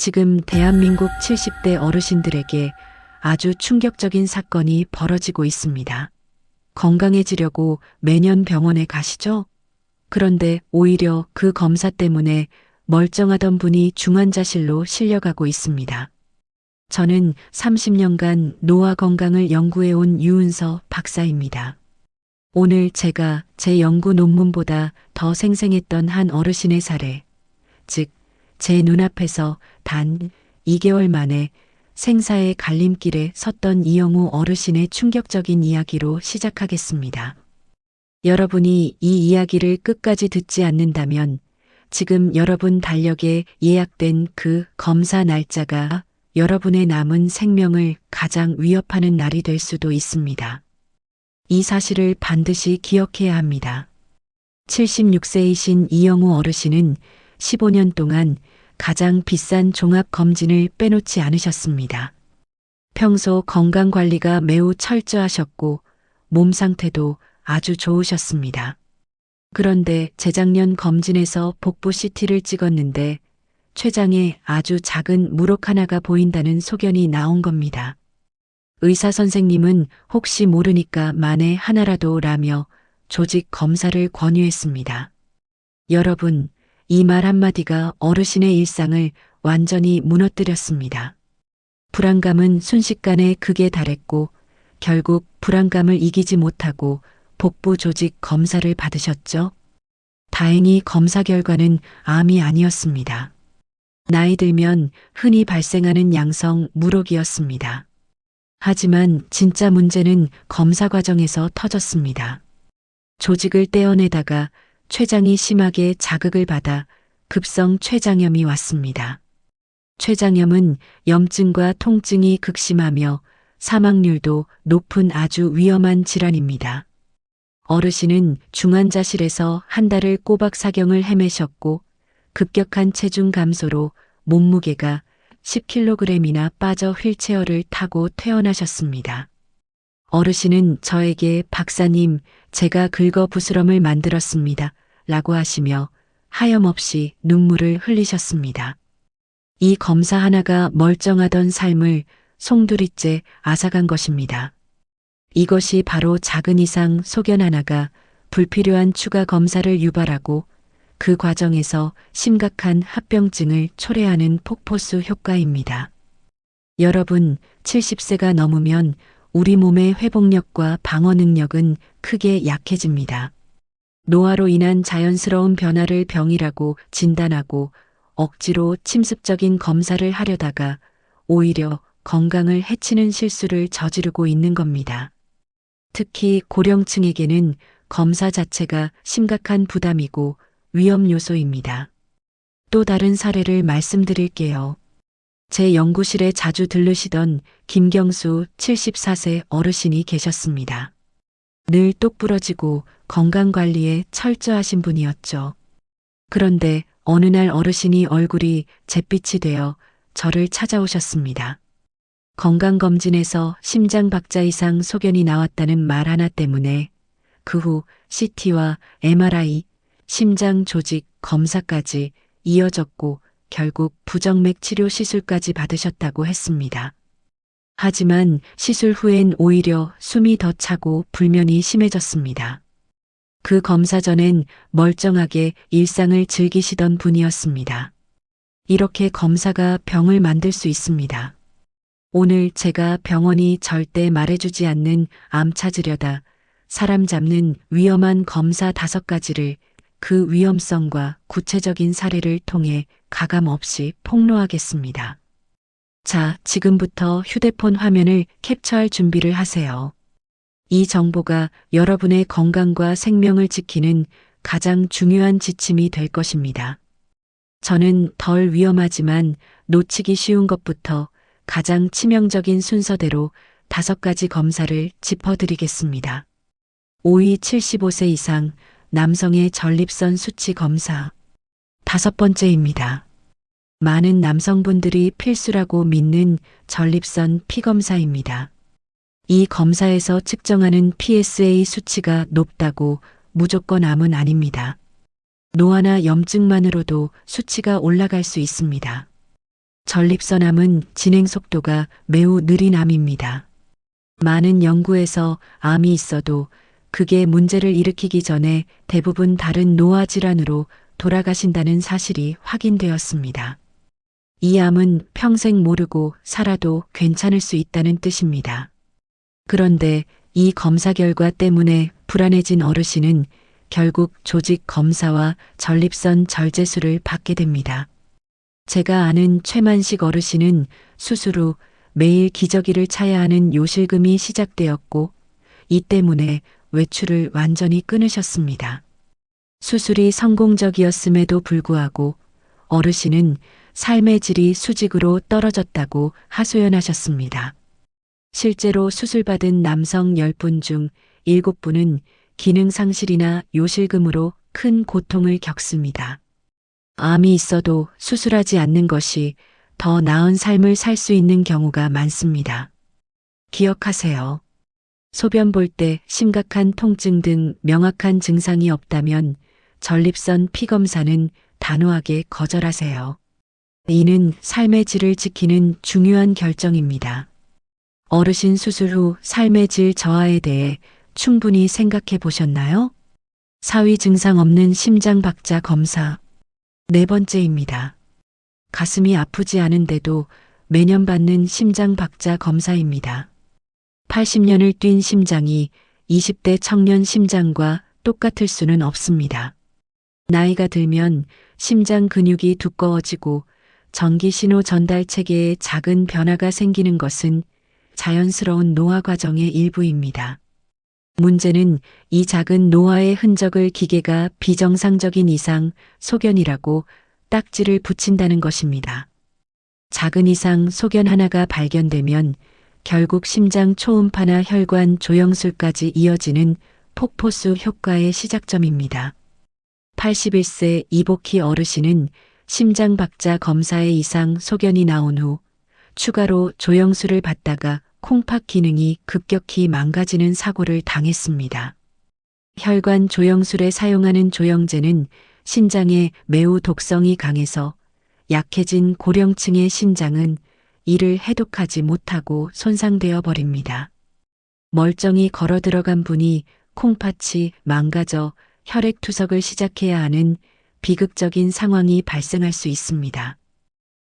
지금 대한민국 70대 어르신들에게 아주 충격적인 사건이 벌어지고 있습니다. 건강해지려고 매년 병원에 가시죠? 그런데 오히려 그 검사 때문에 멀쩡하던 분이 중환자실로 실려가고 있습니다. 저는 30년간 노화 건강을 연구해온 유은서 박사입니다. 오늘 제가 제 연구 논문보다 더 생생했던 한 어르신의 사례, 즉, 제 눈앞에서 단 2개월 만에 생사의 갈림길에 섰던 이영우 어르신의 충격적인 이야기로 시작하겠습니다. 여러분이 이 이야기를 끝까지 듣지 않는다면 지금 여러분 달력에 예약된 그 검사 날짜가 여러분의 남은 생명을 가장 위협하는 날이 될 수도 있습니다. 이 사실을 반드시 기억해야 합니다. 76세이신 이영우 어르신은 15년 동안 가장 비싼 종합검진을 빼놓지 않으셨습니다. 평소 건강 관리가 매우 철저하셨고 몸 상태도 아주 좋으셨습니다. 그런데 재작년 검진에서 복부 CT를 찍었는데 췌장에 아주 작은 물혹 하나가 보인다는 소견이 나온 겁니다. 의사 선생님은 혹시 모르니까 만에 하나라도 라며 조직 검사를 권유했습니다. 여러분, 이 말 한마디가 어르신의 일상을 완전히 무너뜨렸습니다. 불안감은 순식간에 극에 달했고 결국 불안감을 이기지 못하고 복부 조직 검사를 받으셨죠? 다행히 검사 결과는 암이 아니었습니다. 나이 들면 흔히 발생하는 양성 무록이었습니다. 하지만 진짜 문제는 검사 과정에서 터졌습니다. 조직을 떼어내다가 췌장이 심하게 자극을 받아 급성 췌장염이 왔습니다. 췌장염은 염증과 통증이 극심하며 사망률도 높은 아주 위험한 질환입니다. 어르신은 중환자실에서 한 달을 꼬박 사경을 헤매셨고 급격한 체중 감소로 몸무게가 10kg이나 빠져 휠체어를 타고 퇴원하셨습니다. 어르신은 저에게 박사님, 제가 긁어 부스럼을 만들었습니다. 라고 하시며 하염없이 눈물을 흘리셨습니다. 이 검사 하나가 멀쩡하던 삶을 송두리째 앗아간 것입니다. 이것이 바로 작은 이상 소견 하나가 불필요한 추가 검사를 유발하고 그 과정에서 심각한 합병증을 초래하는 폭포수 효과입니다. 여러분, 70세가 넘으면 우리 몸의 회복력과 방어 능력은 크게 약해집니다. 노화로 인한 자연스러운 변화를 병이라고 진단하고 억지로 침습적인 검사를 하려다가 오히려 건강을 해치는 실수를 저지르고 있는 겁니다. 특히 고령층에게는 검사 자체가 심각한 부담이고 위험 요소입니다. 또 다른 사례를 말씀드릴게요. 제 연구실에 자주 들르시던 김경수 74세 어르신이 계셨습니다. 늘 똑부러지고 건강관리에 철저하신 분이었죠. 그런데 어느 날 어르신이 얼굴이 잿빛이 되어 저를 찾아오셨습니다. 건강검진에서 심장 박자 이상 소견이 나왔다는 말 하나 때문에 그 후 CT와 MRI, 심장 조직 검사까지 이어졌고 결국 부정맥 치료 시술까지 받으셨다고 했습니다. 하지만 시술 후엔 오히려 숨이 더 차고 불면이 심해졌습니다. 그 검사 전엔 멀쩡하게 일상을 즐기시던 분이었습니다. 이렇게 검사가 병을 만들 수 있습니다. 오늘 제가 병원이 절대 말해주지 않는 암 찾으려다 사람 잡는 위험한 검사 다섯 가지를 그 위험성과 구체적인 사례를 통해 가감 없이 폭로하겠습니다. 자, 지금부터 휴대폰 화면을 캡처할 준비를 하세요. 이 정보가 여러분의 건강과 생명을 지키는 가장 중요한 지침이 될 것입니다. 저는 덜 위험하지만 놓치기 쉬운 것부터 가장 치명적인 순서대로 다섯 가지 검사를 짚어드리겠습니다. 5위 75세 이상 남성의 전립선 수치 검사. 다섯 번째입니다. 많은 남성분들이 필수라고 믿는 전립선 피검사입니다. 이 검사에서 측정하는 PSA 수치가 높다고 무조건 암은 아닙니다. 노화나 염증만으로도 수치가 올라갈 수 있습니다. 전립선암은 진행 속도가 매우 느린 암입니다. 많은 연구에서 암이 있어도 그게 문제를 일으키기 전에 대부분 다른 노화 질환으로 돌아가신다는 사실이 확인되었습니다. 이 암은 평생 모르고 살아도 괜찮을 수 있다는 뜻입니다. 그런데 이 검사 결과 때문에 불안해진 어르신은 결국 조직 검사와 전립선 절제술을 받게 됩니다. 제가 아는 최만식 어르신은 수술 후 매일 기저귀를 차야 하는 요실금이 시작되었고 이 때문에 외출을 완전히 끊으셨습니다. 수술이 성공적이었음에도 불구하고 어르신은 삶의 질이 수직으로 떨어졌다고 하소연하셨습니다. 실제로 수술받은 남성 10분 중 7분은 기능 상실이나 요실금으로 큰 고통을 겪습니다. 암이 있어도 수술하지 않는 것이 더 나은 삶을 살 수 있는 경우가 많습니다. 기억하세요. 소변 볼 때 심각한 통증 등 명확한 증상이 없다면 전립선 피검사는 단호하게 거절하세요. 이는 삶의 질을 지키는 중요한 결정입니다. 어르신 수술 후 삶의 질 저하에 대해 충분히 생각해 보셨나요? 사위 증상 없는 심장 박자 검사. 네 번째입니다. 가슴이 아프지 않은데도 매년 받는 심장 박자 검사입니다. 80년을 뛴 심장이 20대 청년 심장과 똑같을 수는 없습니다. 나이가 들면 심장 근육이 두꺼워지고 전기 신호 전달 체계에 작은 변화가 생기는 것은 자연스러운 노화 과정의 일부입니다. 문제는 이 작은 노화의 흔적을 기계가 비정상적인 이상 소견이라고 딱지를 붙인다는 것입니다. 작은 이상 소견 하나가 발견되면 결국 심장 초음파나 혈관 조영술까지 이어지는 폭포수 효과의 시작점입니다. 81세 이복희 어르신은 심장 박자 검사의 이상 소견이 나온 후 추가로 조영술을 받다가 콩팥 기능이 급격히 망가지는 사고를 당했습니다. 혈관 조영술에 사용하는 조영제는 신장에 매우 독성이 강해서 약해진 고령층의 신장은 이를 해독하지 못하고 손상되어 버립니다. 멀쩡히 걸어 들어간 분이 콩팥이 망가져 혈액 투석을 시작해야 하는 비극적인 상황이 발생할 수 있습니다.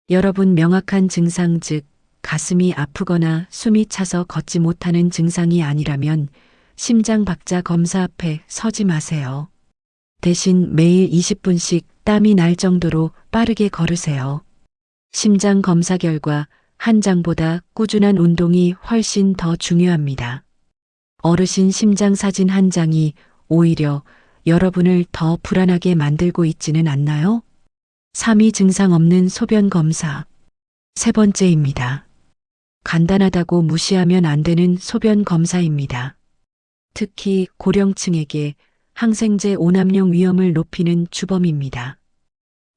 여러분 명확한 증상 즉 가슴이 아프거나 숨이 차서 걷지 못하는 증상이 아니라면 심장 박자 검사 앞에 서지 마세요. 대신 매일 20분씩 땀이 날 정도로 빠르게 걸으세요. 심장 검사 결과 한 장보다 꾸준한 운동이 훨씬 더 중요합니다. 어르신 심장 사진 한 장이 오히려 여러분을 더 불안하게 만들고 있지는 않나요? 3위 증상 없는 소변 검사. 세 번째입니다. 간단하다고 무시하면 안 되는 소변 검사입니다. 특히 고령층에게 항생제 오남용 위험을 높이는 주범입니다.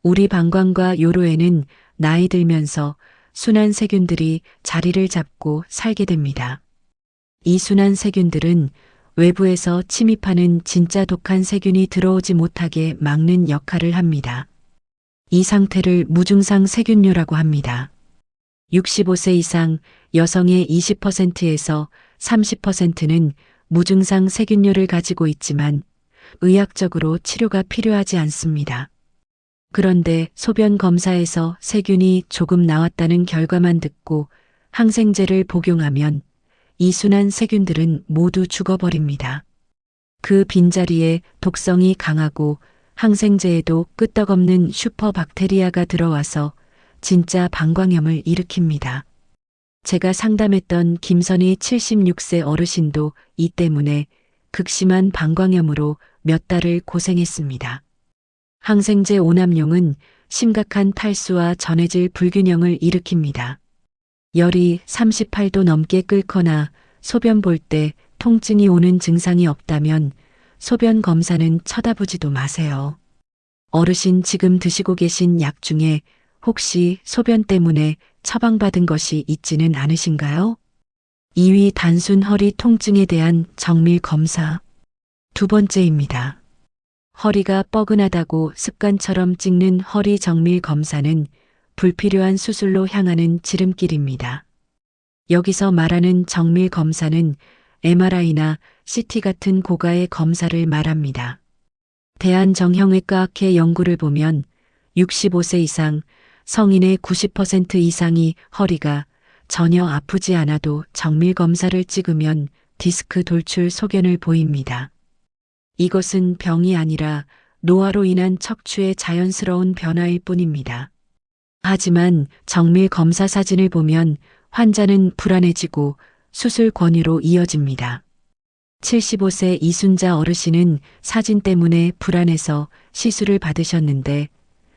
우리 방광과 요로에는 나이 들면서 순한 세균들이 자리를 잡고 살게 됩니다. 이 순한 세균들은 외부에서 침입하는 진짜 독한 세균이 들어오지 못하게 막는 역할을 합니다. 이 상태를 무증상 세균뇨라고 합니다. 65세 이상 여성의 20%에서 30%는 무증상 세균뇨를 가지고 있지만 의학적으로 치료가 필요하지 않습니다. 그런데 소변 검사에서 세균이 조금 나왔다는 결과만 듣고 항생제를 복용하면 이 순한 세균들은 모두 죽어버립니다. 그 빈자리에 독성이 강하고 항생제에도 끄떡없는 슈퍼박테리아가 들어와서 진짜 방광염을 일으킵니다. 제가 상담했던 김선희 76세 어르신도 이 때문에 극심한 방광염으로 몇 달을 고생했습니다. 항생제 오남용은 심각한 탈수와 전해질 불균형을 일으킵니다. 열이 38도 넘게 끓거나 소변 볼 때 통증이 오는 증상이 없다면 소변 검사는 쳐다보지도 마세요. 어르신 지금 드시고 계신 약 중에 혹시 소변 때문에 처방받은 것이 있지는 않으신가요? 2위 단순 허리 통증에 대한 정밀 검사. 두 번째입니다. 허리가 뻐근하다고 습관처럼 찍는 허리 정밀 검사는 불필요한 수술로 향하는 지름길입니다. 여기서 말하는 정밀 검사는 MRI나 CT 같은 고가의 검사를 말합니다. 대한정형외과학회 연구를 보면 65세 이상 성인의 90% 이상이 허리가 전혀 아프지 않아도 정밀 검사를 찍으면 디스크 돌출 소견을 보입니다. 이것은 병이 아니라 노화로 인한 척추의 자연스러운 변화일 뿐입니다. 하지만 정밀 검사 사진을 보면 환자는 불안해지고 수술 권유로 이어집니다. 75세 이순자 어르신은 사진 때문에 불안해서 시술을 받으셨는데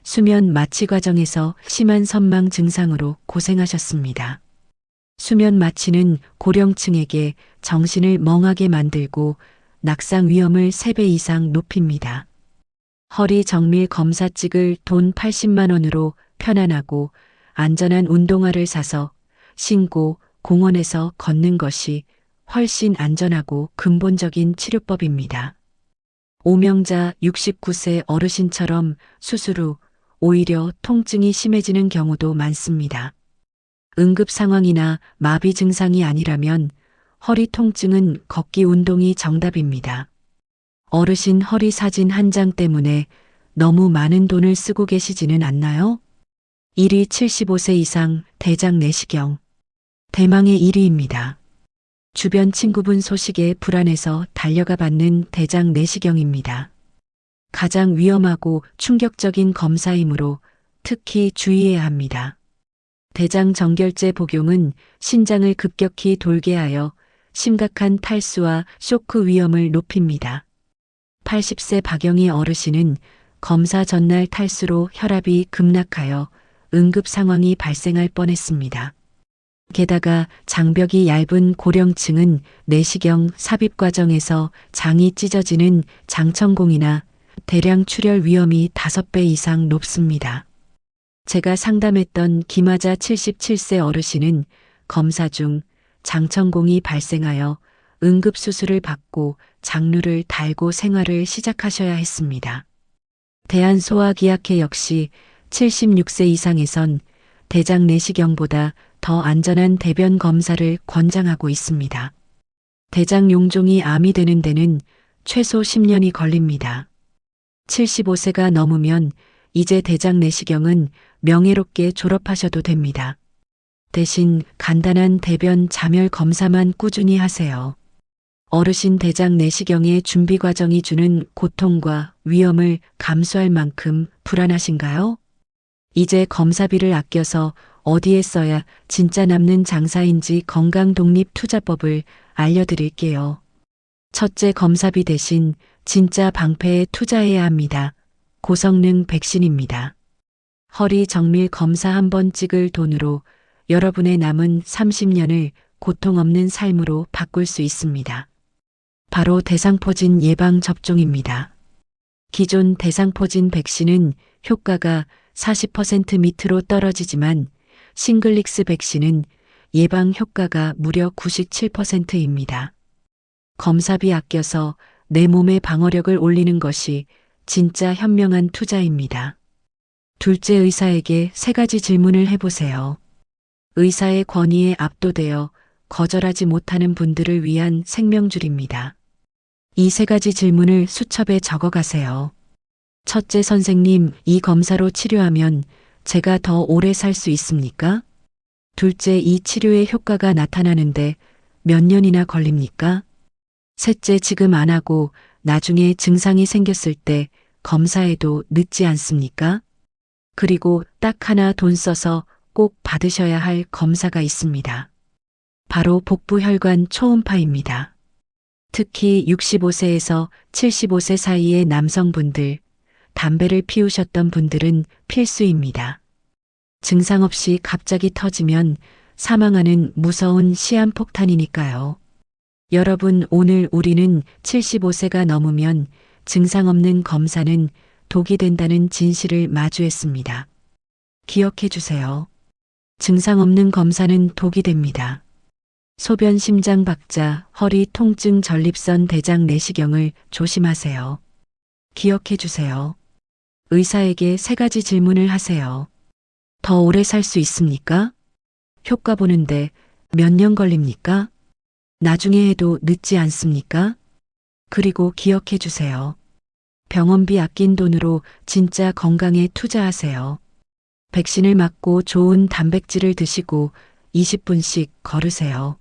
수면 마취 과정에서 심한 선망 증상으로 고생하셨습니다. 수면 마취는 고령층에게 정신을 멍하게 만들고 낙상 위험을 3배 이상 높입니다. 허리 정밀 검사 찍을 돈 80만 원으로 편안하고 안전한 운동화를 사서 신고 공원에서 걷는 것이 훨씬 안전하고 근본적인 치료법입니다. 오명자 69세 어르신처럼 수술 후 오히려 통증이 심해지는 경우도 많습니다. 응급 상황이나 마비 증상이 아니라면 허리 통증은 걷기 운동이 정답입니다. 어르신 허리 사진 한 장 때문에 너무 많은 돈을 쓰고 계시지는 않나요? 1위 75세 이상 대장 내시경. 대망의 1위입니다. 주변 친구분 소식에 불안해서 달려가 받는 대장 내시경입니다. 가장 위험하고 충격적인 검사이므로 특히 주의해야 합니다. 대장 정결제 복용은 신장을 급격히 돌게 하여 심각한 탈수와 쇼크 위험을 높입니다. 80세 박영희 어르신은 검사 전날 탈수로 혈압이 급락하여 응급 상황이 발생할 뻔했습니다. 게다가 장벽이 얇은 고령층은 내시경 삽입 과정에서 장이 찢어지는 장천공이나 대량 출혈 위험이 5배 이상 높습니다. 제가 상담했던 김하자 77세 어르신은 검사 중 장천공이 발생하여 응급수술을 받고 장루를 달고 생활을 시작하셔야 했습니다. 대한소아기약회 역시 76세 이상에선 대장 내시경보다 더 안전한 대변 검사를 권장하고 있습니다. 대장 용종이 암이 되는 데는 최소 10년이 걸립니다. 75세가 넘으면 이제 대장 내시경은 명예롭게 졸업하셔도 됩니다. 대신 간단한 대변 자멸 검사만 꾸준히 하세요. 어르신 대장 내시경의 준비 과정이 주는 고통과 위험을 감수할 만큼 불안하신가요? 이제 검사비를 아껴서 어디에 써야 진짜 남는 장사인지 건강 독립 투자법을 알려드릴게요. 첫째 검사비 대신 진짜 방패에 투자해야 합니다. 고성능 백신입니다. 허리 정밀 검사 한 번 찍을 돈으로 여러분의 남은 30년을 고통 없는 삶으로 바꿀 수 있습니다. 바로 대상포진 예방 접종입니다. 기존 대상포진 백신은 효과가 40% 밑으로 떨어지지만 싱글릭스 백신은 예방 효과가 무려 97%입니다. 검사비 아껴서 내 몸의 방어력을 올리는 것이 진짜 현명한 투자입니다. 둘째 의사에게 세 가지 질문을 해보세요. 의사의 권위에 압도되어 거절하지 못하는 분들을 위한 생명줄입니다. 이 세 가지 질문을 수첩에 적어 가세요. 첫째 선생님, 이 검사로 치료하면 제가 더 오래 살 수 있습니까? 둘째, 이 치료의 효과가 나타나는데 몇 년이나 걸립니까? 셋째, 지금 안 하고 나중에 증상이 생겼을 때 검사해도 늦지 않습니까? 그리고 딱 하나 돈 써서 꼭 받으셔야 할 검사가 있습니다. 바로 복부혈관 초음파입니다. 특히 65세에서 75세 사이의 남성분들, 담배를 피우셨던 분들은 필수입니다. 증상 없이 갑자기 터지면 사망하는 무서운 시한폭탄이니까요. 여러분, 오늘 우리는 75세가 넘으면 증상 없는 검사는 독이 된다는 진실을 마주했습니다. 기억해 주세요. 증상 없는 검사는 독이 됩니다. 소변 심장 박자, 허리 통증 전립선 대장 내시경을 조심하세요. 기억해 주세요. 의사에게 세 가지 질문을 하세요. 더 오래 살 수 있습니까? 효과 보는데 몇 년 걸립니까? 나중에 해도 늦지 않습니까? 그리고 기억해 주세요. 병원비 아낀 돈으로 진짜 건강에 투자하세요. 백신을 맞고 좋은 단백질을 드시고 20분씩 걸으세요.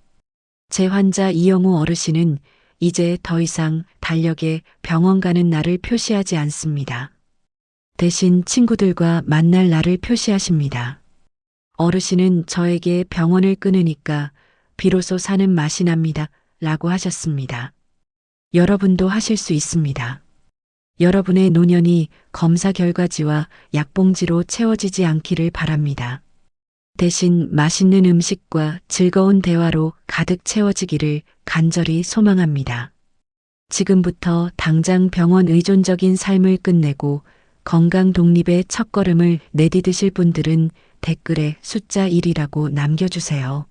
제 환자 이영우 어르신은 이제 더 이상 달력에 병원 가는 날을 표시하지 않습니다. 대신 친구들과 만날 날을 표시하십니다. 어르신은 저에게 병원을 끊으니까 비로소 사는 맛이 납니다. 라고 하셨습니다. 여러분도 하실 수 있습니다. 여러분의 노년이 검사 결과지와 약봉지로 채워지지 않기를 바랍니다. 대신 맛있는 음식과 즐거운 대화로 가득 채워지기를 간절히 소망합니다. 지금부터 당장 병원 의존적인 삶을 끝내고 건강 독립의 첫걸음을 내디드실 분들은 댓글에 숫자 1이라고 남겨주세요.